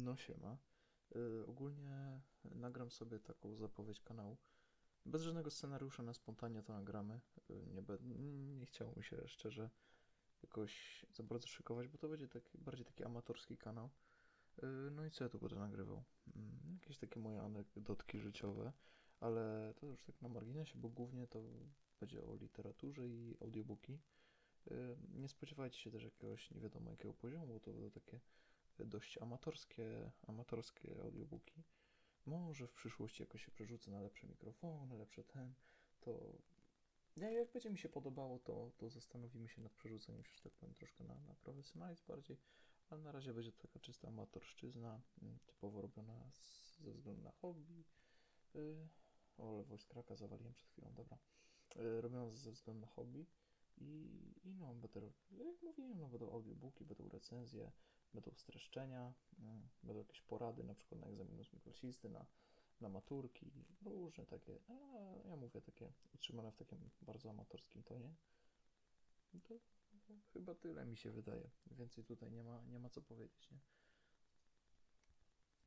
No siema. Y, ogólnie nagram sobie taką zapowiedź kanału. Bez żadnego scenariusza, na spontanie to nagramy. Y, nie, be, nie chciało mi się szczerze jakoś za bardzo szykować, bo to będzie taki, bardziej taki amatorski kanał. Y, no i co ja tu będę nagrywał? Mm, jakieś takie moje anegdotki życiowe, ale to już tak na marginesie, bo głównie to będzie o literaturze i audiobooki. Y, Nie spodziewajcie się też jakiegoś nie wiadomo jakiego poziomu, bo to będą takie dość amatorskie, amatorskie audiobooki. Może w przyszłości jakoś się przerzucę na lepsze mikrofony, lepsze ten, to jak będzie mi się podobało, to, to zastanowimy się nad przerzuceniem się, że tak powiem, troszkę na, na profesjonalizm bardziej, ale na razie będzie to taka czysta amatorszczyzna, mm, typowo robiona z, ze względu na hobby. Yy, o, ale voice cracka zawaliłem przed chwilą, dobra. Yy, robiona ze względu na hobby i, i no, będę, jak mówiłem, no, będą audiobooki, będą recenzje, będą streszczenia, mm, będą jakieś porady, na przykład na egzaminu z mikrosisty, na, na maturki, różne takie, a ja mówię takie utrzymane w takim bardzo amatorskim tonie. I to chyba tyle mi się wydaje. Więcej tutaj nie ma, nie ma co powiedzieć, nie?